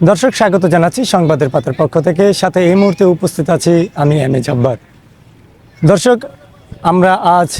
দর্শক, স্বাগত জানাচ্ছি সংবাদের পাতার পক্ষ থেকে। সাথে এই মুহূর্তে উপস্থিত আছি আমি এম এ জব্বার। দর্শক, আমরা আজ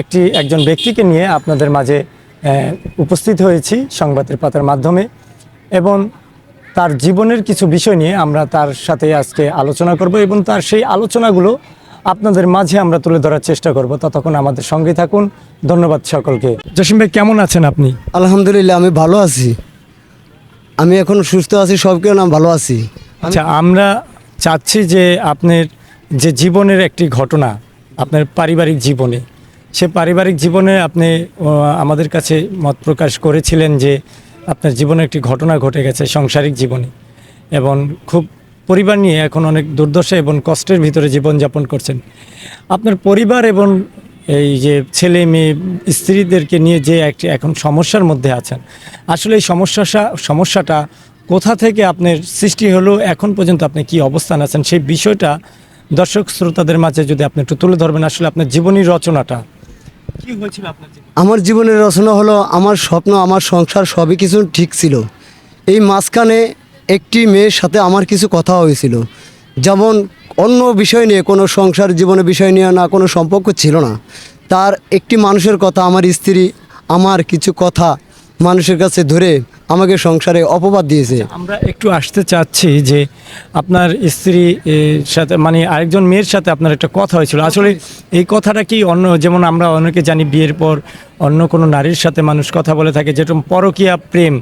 একটি, একজন ব্যক্তিকে নিয়ে আপনাদের মাঝে উপস্থিত হয়েছি সংবাদের পাতার মাধ্যমে এবং তার জীবনের কিছু বিষয় নিয়ে আমরা তার সাথে আজকে আলোচনা করব এবং তার সেই আলোচনাগুলো আপনাদের মাঝে আমরা তুলে ধরার চেষ্টা করব। ততক্ষণ আমাদের সঙ্গে থাকুন। ধন্যবাদ সকলকে। জসিম ভাই, কেমন আছেন আপনি? আলহামদুলিল্লাহ, আমি ভালো আছি। আমি এখন সুস্থ আছি সব কেউ না ভালো আছি। আচ্ছা আমরা চাচ্ছি যে আপনার যে জীবনের একটি ঘটনা, আপনার পারিবারিক জীবনে, সে পারিবারিক জীবনে আপনি আমাদের কাছে মত প্রকাশ করেছিলেন যে আপনার জীবনে একটি ঘটনা ঘটে গেছে, সাংসারিক জীবনে। এবং খুব পরিবার নিয়ে এখন অনেক দুর্দশা এবং কষ্টের ভিতরে জীবনযাপন করছেন। আপনার পরিবার এবং এই যে ছেলে মেয়ে, স্ত্রীদেরকে নিয়ে যে একটি এখন সমস্যার মধ্যে আছেন। আসলে এই সমস্যা, সমস্যাটা কোথা থেকে আপনার সৃষ্টি হলো, এখন পর্যন্ত আপনি কি অবস্থান আছেন, সেই বিষয়টা দর্শক শ্রোতাদের মাঝে যদি আপনি একটু তুলে ধরবেন, আসলে আপনার জীবনী রচনাটা। কি হয়েছিল আপনার আমার জীবনের রচনা হলো, আমার স্বপ্ন, আমার সংসার সবই কিছু ঠিক ছিল। এই মাঝখানে একটি মেয়ের সাথে আমার কিছু কথা হয়েছিল। যেমন অন্য বিষয় নিয়ে, কোনো সংসার জীবনে বিষয় নিয়ে না, কোনো সম্পর্ক ছিল না। তার একটি মানুষের কথা, আমার স্ত্রী আমার কিছু কথা মানুষের কাছে ধরে আমাকে সংসারে অপবাদ দিয়েছে। আমরা একটু আসতে চাচ্ছি যে, আপনার স্ত্রী সাথে মানে আরেকজন মেয়ের সাথে আপনার একটা কথা হয়েছিল। আসলে এই কথাটা কি অন্য, যেমন আমরা অনেকে জানি বিয়ের পর অন্য কোনো নারীর সাথে মানুষ কথা বলে থাকে, যেরকম পরকীয়া প্রেম।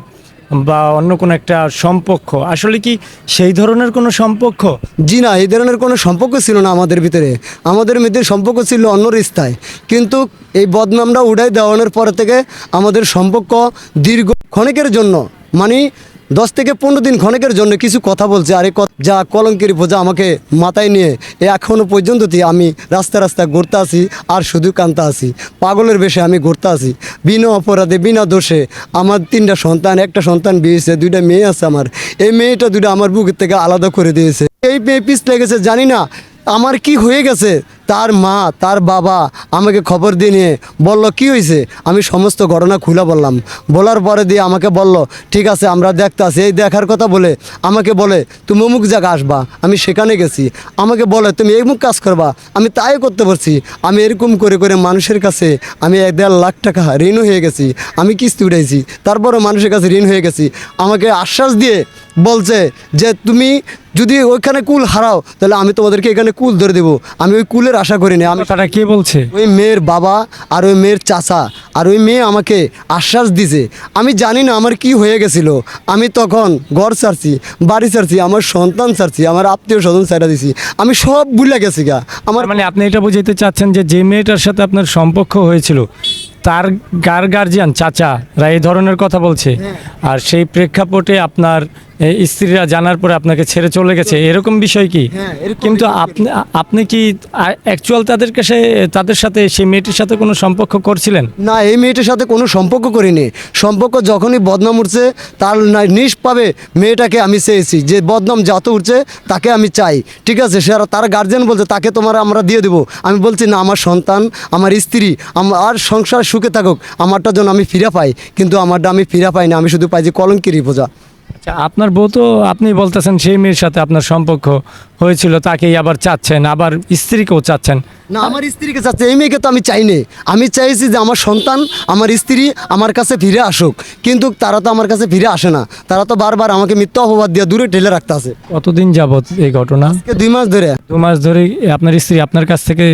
বা অন্য কোনো একটা সম্পর্ক? আসলে কি সেই ধরনের কোনো সম্পর্ক? জি না, এই ধরনের কোনো সম্পর্ক ছিল না আমাদের ভিতরে। আমাদের মধ্যে সম্পর্ক ছিল অন্য রিস্তায় কিন্তু এই বদনামটা উড়াই দেওয়ানোর পর থেকে আমাদের সম্পর্ক দীর্ঘ ক্ষণিকের জন্য মানে দশ থেকে পনেরো দিন ক্ষণিকের জন্য কিছু কথা বলছে আর ক- যা কলঙ্কের বোঝা আমাকে মাথায় নিয়ে এ এখনও পর্যন্ত আমি রাস্তা রাস্তা ঘুরতে আসি আর শুধু কান্তা আসি। পাগলের বেশে আমি ঘুরতে আসি। বিনা অপরাধে, বিনা দোষে আমার তিনটা সন্তান, একটা সন্তান বিয়েছে দুইটা মেয়ে আছে আমার। এই মেয়েটা দুটো আমার বুকের থেকে আলাদা করে দিয়েছে। এই মেয়ে পিস লেগেছে জানি না আমার কি হয়ে গেছে। তার মা, তার বাবা আমাকে খবর দিয়ে নিয়ে বলল, কি হয়েছে আমি সমস্ত ঘটনা খুলে বললাম। বলার পরে দিয়ে আমাকে বলল, ঠিক আছে, আমরা দেখতে আসি। এই দেখার কথা বলে আমাকে বলে, তুমি অমুক জায়গা আসবা, আমি সেখানে গেছি। আমাকে বলে, তুমি অমুক কাজ করবা, আমি তাই করতে পারছি। আমি এরকম করে করে মানুষের কাছে আমি এক দেড় লাখ টাকা ঋণ হয়ে গেছি, আমি কিস্তি উঠাইছি। তারপরও মানুষের কাছে ঋণ হয়ে গেছি। আমাকে আশ্বাস দিয়ে বলছে যে, তুমি যদি ওইখানে কুল হারাও, তাহলে আমি তোমাদেরকে এখানে কুল ধরে দেবো। আমি ওই কুলের আশা করিনি আমি কথাটা কে বলছে? ওই মেয়ের বাবা আর ওই মেয়ের চাচা আর ওই মেয়ে আমাকে আশ্বাস দিছে। আমি জানি না আমার কি হয়ে গেছিল। আমি তখন ঘর ছাড়ছি বাড়ি ছাড়ছি আমার সন্তান ছাড়ছি আমার আত্মীয় স্বজন ছাড়া দিছি। আমি সব ভুলে গেছি গা। আমার মানে আপনি এটা বুঝাইতে চাচ্ছেন যে যে মেয়েটার সাথে আপনার সম্পর্ক হয়েছিল তার গার গার্জিয়ান চাচারা এই ধরনের কথা বলছে। আর সেই প্রেক্ষাপটে আপনার এই স্ত্রীরা জানার পরে আপনাকে ছেড়ে চলে গেছে। এরকম বিষয় কি? হ্যাঁ, কিন্তু আপনি আপনি কি অ্যাকচুয়াল তাদের কাছে তাদের সাথে সেই মেয়েটির সাথে কোনো সম্পর্ক করছিলেন? না এই মেয়েটির সাথে কোনো সম্পর্ক করিনি। সম্পর্ক যখনই বদনাম উঠছে তার নিষ্পাবে মেয়েটাকে আমি চেয়েছি। যে বদনাম যত উঠছে তাকে আমি চাই। ঠিক আছে সে আর- তার গার্জেন বলছে তাকে তোমার আমরা দিয়ে দেবো। আমি বলছি না আমার সন্তান আমার স্ত্রী আমার আর সংসার সুখে থাকুক। আমারটা যেন আমি ফিরে পাই। কিন্তু আমারটা আমি ফিরে পাই না আমি শুধু পাই যে কলঙ্কিরি বোঝা আপনার বউ তো আপনি বলতেছেন সেই মেয়ের সাথে আপনার সম্পর্ক হয়েছিল তাকেই আবার চাচ্ছেন আবার স্ত্রীকেও চাচ্ছেন। না আমার স্ত্রীকে চাচ্ছে এই মেয়েকে তো আমি চাইনি আমি চাইছি যে আমার সন্তান আমার স্ত্রী আমার কাছে ফিরে আসুক। কিন্তু তারা তো আমার কাছে ফিরে আসে না। তারা তো বারবার আমাকে মিথ্যা অপবাদ দিয়ে দূরে ঠেলে রাখতে আছে কতদিন যাবত এই ঘটনা? দুই মাস ধরে। দু মাস ধরে আপনার স্ত্রী আপনার কাছ থেকে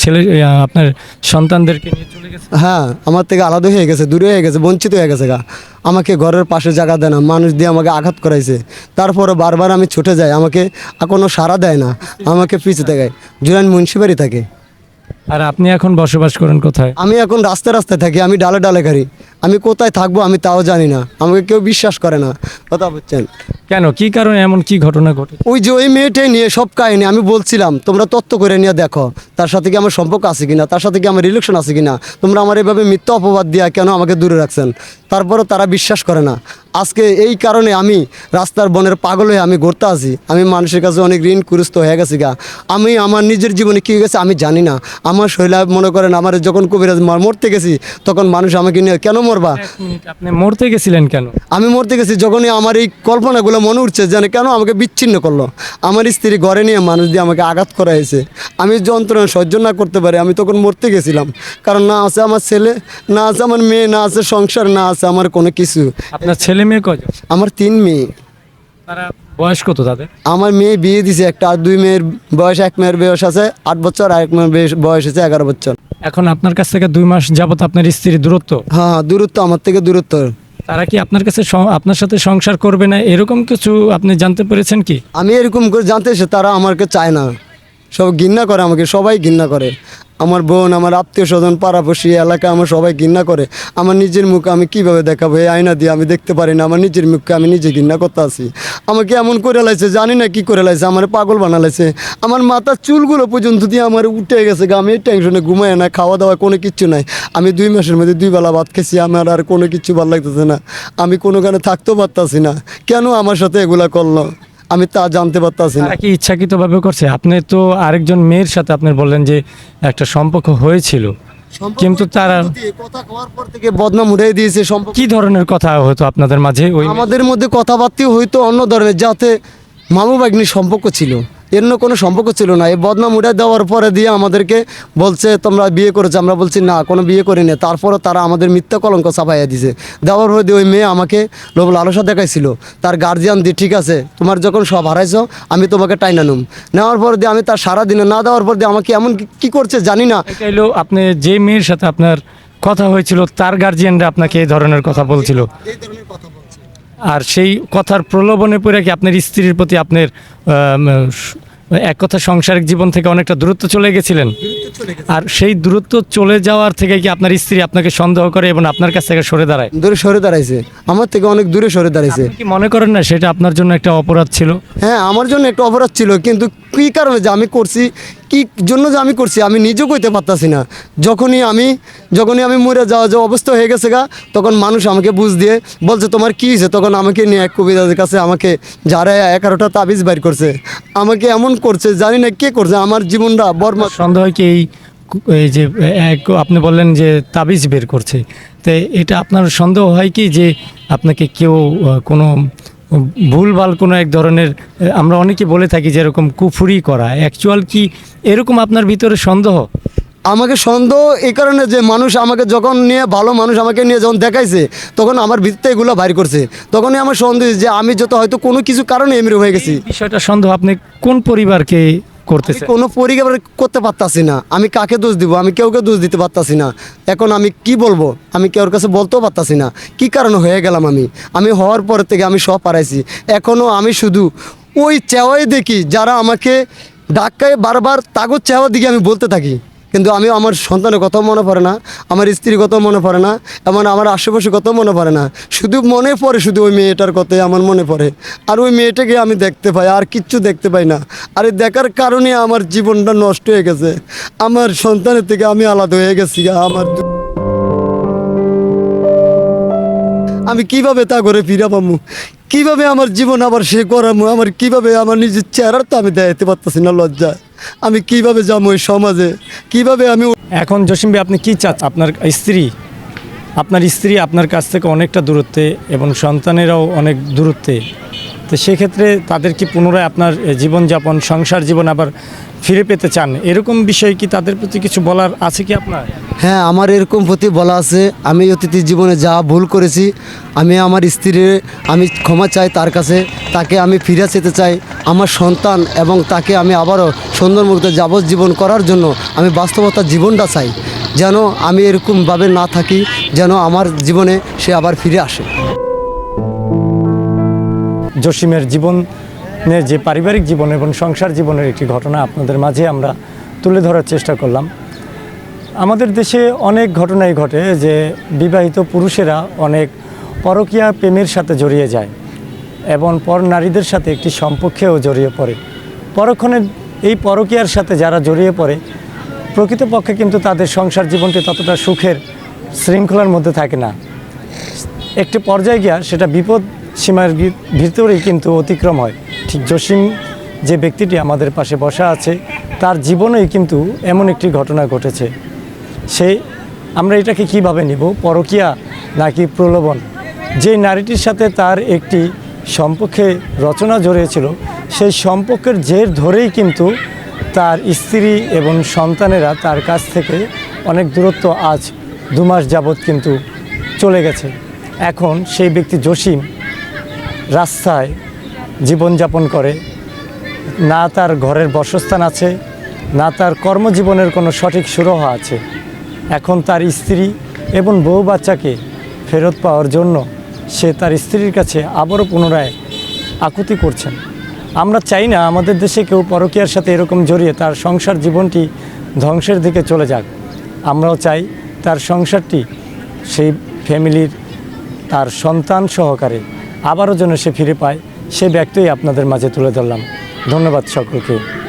ছেলে আপনার সন্তানদেরকে নিয়ে চলে গেছে? হ্যাঁ আমার থেকে আলাদা হয়ে গেছে দূরে হয়ে গেছে বঞ্চিত হয়ে গেছে গা। আমাকে ঘরের পাশে জায়গা দেয় না মানুষ দিয়ে আমাকে আঘাত করাইছে। তারপরে বারবার আমি ছুটে যাই আমাকে কোনো সাড়া দেয় না আমাকে পিছু দেখায়। জুরান মুন্সিবাড়ি থাকে। আর আপনি এখন বসবাস করেন কোথায়? আমি এখন রাস্তায় রাস্তায় থাকি আমি ডালে ডালে গাড়ি আমি কোথায় থাকব আমি তাও জানি না আমাকে কেউ বিশ্বাস করে না। কথা বলছেন কেন? কি কারণে এমন কি ঘটনা ঘটে ওই যে ওই মেয়েটাই নিয়ে সব কাহিনী আমি বলছিলাম তোমরা তত্ত্ব করে নিয়ে দেখো তার সাথে কি আমার সম্পর্ক আছে কিনা তার সাথে কি আমার রিলেশন আছে কিনা তোমরা আমার এভাবে মিথ্যা অপবাদ দিয়া কেন আমাকে দূরে রাখছেন? তারপরও তারা বিশ্বাস করে না। আজকে এই কারণে আমি রাস্তার বনের পাগল হয়ে আমি ঘুরতে আসি। আমি মানুষের কাছে অনেক ঋণ কুরস্ত হয়ে গেছি গা। আমি আমার নিজের জীবনে কী গেছে আমি জানি না। আমার শৈলা মনে করেন আমার যখন কবিরাজ মরতে গেছি তখন মানুষ আমাকে নিয়ে কেন মরবা? আপনি মরতে গেছিলেন কেন? আমি মরতে গেছি যখনই আমার এই কল্পনাগুলো মনে উঠছে যেন কেন আমাকে বিচ্ছিন্ন করল। আমার স্ত্রী ঘরে নিয়ে মানুষ দিয়ে আমাকে আঘাত করা হয়েছে। আমি যন্ত্রণা সহ্য না করতে পারি আমি তখন মরতে গেছিলাম। কারণ না আছে আমার ছেলে না আছে আমার মেয়ে না আছে সংসার না আছে আমার কোনো কিছু। আপনার ছেলে মেয়ে কজন আমার তিন মেয়ে। তারা বয়স কত তাদের? আমার মেয়ে বিয়ে দিছে একটা আর দুই মেয়ের বয়স এক মেয়ের বয়স আছে আট বছর আর এক মেয়ের বয়স- আছে এগারো বছর। এখন আপনার কাছ থেকে দুই মাস যাবত আপনার স্ত্রী দূরত্ব? হ্যাঁ হ্যাঁ, দূরত্ব আমার থেকে দূরত্ব। তারা কি আপনার কাছে সং- আপনার সাথে সংসার করবে না? এরকম কিছু আপনি জানতে পেরেছেন কি? আমি এরকম করে জানতে এসে তারা আমাকে চায় না। সব ঘৃণা করে আমাকে সবাই ঘৃণা করে। আমার বোন, আমার আত্মীয় স্বজন, পাড়াপড়শি এলাকা আমার সবাই ঘৃণা করে। আমার নিজের মুখ আমি কীভাবে দেখাবো? এই আয়না দিয়ে আমি দেখতে পারি না। আমার নিজের মুখকে আমি নিজে ঘৃণা করতে আসি আমাকে এমন করে লাইছে, জানি না কি করে লাইছে, আমার পাগল বানালাইছে। আমার মাথার চুলগুলো পর্যন্ত দিয়ে আমার উঠে গেছে আমি টেনশনে ঘুমায় না খাওয়া দাওয়া কোনো কিচ্ছু নাই। আমি দুই মাসের মধ্যে দুই বেলা ভাত খেয়েছি, আমার আর কোনো কিছু ভালো লাগতেছে না। আমি কোনো গানে থাকতেও পারতাছি না। কেন আমার সাথে এগুলা করল? আমি তা জানতে পারতাছি না। কি ইচ্ছাকৃতভাবে করছে? আপনি তো আরেকজন মেয়ের সাথে আপনি বললেন যে একটা সম্পর্ক হয়েছিল। কিন্তু তারা কথা কওয়ার পর থেকে বদনাম উড়িয়ে দিয়েছে সম্পর্ক কি ধরনের কথা হতো আপনাদের মাঝে? ওই আমাদের মধ্যে কথাবার্তা হয়তো অন্য ধরনের যাতে মামু বাগনির সম্পর্ক ছিল। এর না কোনো সম্পর্ক ছিল না। এই বদনাম উঠে দেওয়ার পরে দিয়ে আমাদেরকে বলছে তোমরা বিয়ে করেছ। আমরা বলছি না কোনো বিয়ে করিনি। তারপরে তারা আমাদের মিথ্যা কলঙ্ক চাপাইয়া দিছে। দেওয়ার পরে দিয়ে ওই মেয়ে আমাকে লোভ লালসা দেখাইছিল। তার গার্জিয়ান দিয়ে ঠিক আছে তোমার যখন সব হারাইছো আমি তোমাকে টাইনা নুম। নেওয়ার পর দিয়ে আমি তার সারা দিনে না দেওয়ার পর দিয়ে আমাকে এমন কি- করছে জানি না। আপনি যে মেয়ের সাথে আপনার কথা হয়েছিল তার গার্জিয়ানরা আপনাকে এই ধরনের কথা বলছিল। এই ধরনের কথা আর সেই কথার প্রলোভনে পড়ে কি আপনার স্ত্রীর প্রতি আপনার এক কথা সাংসারিক জীবন থেকে অনেকটা দূরত্ব চলে গেছিলেন। আর সেই দূরত্ব চলে যাওয়ার থেকে কি আপনার স্ত্রী আপনাকে সন্দেহ করে এবং আপনার কাছ থেকে সরে দাঁড়ায়? দূরে সরে দাঁড়াইছে। আমার থেকে অনেক দূরে সরে দাঁড়াইছে। কি মনে করেন না সেটা আপনার জন্য একটা অপরাধ ছিল? হ্যাঁ আমার জন্য একটু অপরাধ ছিল কিন্তু কী কারণে যে আমি করছি কি জন্য যে আমি করছি আমি নিজেও কইতে পারতাছি না। যখনই আমি যখনই আমি মরে যাওয়া যে অবস্থা হয়ে গেছে গা তখন মানুষ আমাকে বুঝ দিয়ে বলছে তোমার কী হয়েছে? তখন আমাকে নিয়ে এক কবিতাদের কাছে আমাকে যারা এগারোটা তাবিজ বাইর করছে আমাকে এমন করছে, জানি না কে করছে, আমার জীবনটা বর্মা সন্দেহ কি এই এই যে, এক আপনি বললেন যে তাবিজ বের করছে। তো এটা আপনার সন্দেহ হয় কি যে আপনাকে কেউ কোনো ভুলভাল কোনো এক ধরনের আমরা অনেকে বলে থাকি যে এরকম কুফুরি করা। অ্যাকচুয়াল কি এরকম আপনার ভিতরে সন্দেহ? আমাকে সন্দেহ এই কারণে যে মানুষ আমাকে যখন নিয়ে ভালো মানুষ আমাকে নিয়ে যখন দেখাইছে তখন আমার ভিত্তিতে এগুলো বাইর করছে। তখনই আমার সন্দেহ যে আমি যত হয়তো কোনো কিছু কারণে এমনি হয়ে গেছি। বিষয়টা সন্দেহ আপনি কোন পরিবারকে করতেছে কোনো পরিবার করতে পারতাছি না। আমি কাকে দোষ দিব? আমি কেউকে দোষ দিতে পারতাছি না। এখন আমি কি বলব? আমি কেউর কাছে বলতেও পারতাছি না। কি কারণে হয়ে গেলাম আমি? আমি হওয়ার পর থেকে আমি সব পারাইছি এখনও আমি শুধু ওই চেওয়াই দেখি যারা আমাকে ডাক্কায় বারবার তাগর চেওয়ার দিকে আমি বলতে থাকি। কিন্তু আমি আমার সন্তানের কথাও মনে পড়ে না, আমার স্ত্রীর কথাও মনে পড়ে না এমন আমার আশেপাশে কথাও মনে পড়ে না। শুধু মনে পড়ে শুধু ওই মেয়েটার কথাই আমার মনে পড়ে। আর ওই মেয়েটাকে আমি দেখতে পাই, আর কিচ্ছু দেখতে পাই না। আর দেখার কারণে আমার জীবনটা নষ্ট হয়ে গেছে। আমার সন্তানের থেকে আমি আলাদা হয়ে গেছি আমার আমি কীভাবে তা করে ফিরা পাবো? কীভাবে আমার জীবন আবার সে করামো আমার কীভাবে আমার নিজের চেহারার তো আমি দেখাতে পারতেছি না লজ্জায়? আমি কীভাবে যাব ওই সমাজে? কীভাবে আমি এখন জসিম ভাই, আপনি কি চাচ্ছেন? আপনার স্ত্রী? আপনার স্ত্রী আপনার কাছ থেকে অনেকটা দূরত্বে এবং সন্তানেরাও অনেক দূরত্বে। তো সেক্ষেত্রে তাদের কি পুনরায় আপনার জীবনযাপন, সংসার জীবন আবার ফিরে পেতে চান। এরকম বিষয়ে কি তাদের প্রতি কিছু বলার আছে কি আপনার? হ্যাঁ আমার এরকম প্রতি বলা আছে। আমি অতীতের জীবনে যা ভুল করেছি, আমি আমার স্ত্রীর, আমি ক্ষমা চাই তার কাছে, তাকে আমি ফিরে যেতে চাই। আমার সন্তান এবং তাকে আমি আবারও সুন্দর মুক্ত যাবজ্জীবন করার জন্য আমি বাস্তবতার জীবনটা চাই। যেন আমি এরকমভাবে না থাকি, যেন আমার জীবনে সে আবার ফিরে আসে। জসিমের জীবনের যে পারিবারিক জীবন এবং সংসার জীবনের একটি ঘটনা আপনাদের মাঝে আমরা তুলে ধরার চেষ্টা করলাম। আমাদের দেশে অনেক ঘটনাই ঘটে যে বিবাহিত পুরুষেরা অনেক পরকীয়া প্রেমের সাথে জড়িয়ে যায় এবং পর নারীদের সাথে একটি সম্পর্কেও জড়িয়ে পড়ে। পরক্ষণে এই পরকীয়ার সাথে যারা জড়িয়ে পড়ে, প্রকৃতপক্ষে কিন্তু তাদের সংসার জীবনটি ততটা সুখের শৃঙ্খলার মধ্যে থাকে না। একটি পর্যায়ে গিয়া সেটা বিপদ সীমার ভিতরেই কিন্তু অতিক্রম হয়। ঠিক জসিম যে ব্যক্তিটি আমাদের পাশে বসা আছে, তার জীবনেই কিন্তু এমন একটি ঘটনা ঘটেছে। সে, আমরা এটাকে কীভাবে নিব? পরকিয়া নাকি প্রলোভন? যে নারীটির সাথে তার একটি সম্পর্কে রচনা জড়িয়েছিল, সেই সম্পর্কের জের ধরেই কিন্তু তার স্ত্রী এবং সন্তানেরা তার কাছ থেকে অনেক দূরত্ব আজ দু মাস যাবৎ কিন্তু চলে গেছে। এখন সেই ব্যক্তি জসিম রাস্তায় জীবনযাপন করে, না তার ঘরের বসস্থান আছে, না তার কর্মজীবনের কোনো সঠিক সুরহ আছে। এখন তার স্ত্রী এবং বউ বাচ্চাকে ফেরত পাওয়ার জন্য সে তার স্ত্রীর কাছে আবারও পুনরায় আকুতি করছেন। আমরা চাই না আমাদের দেশে কেউ পরকীয়ার সাথে এরকম জড়িয়ে তার সংসার জীবনটি ধ্বংসের দিকে চলে যাক। আমরাও চাই তার সংসারটি সেই ফ্যামিলির, তার সন্তান সহকারে আবারও যেন সে ফিরে পায় সে ব্যক্তিই আপনাদের মাঝে তুলে ধরলাম। ধন্যবাদ সকলকে।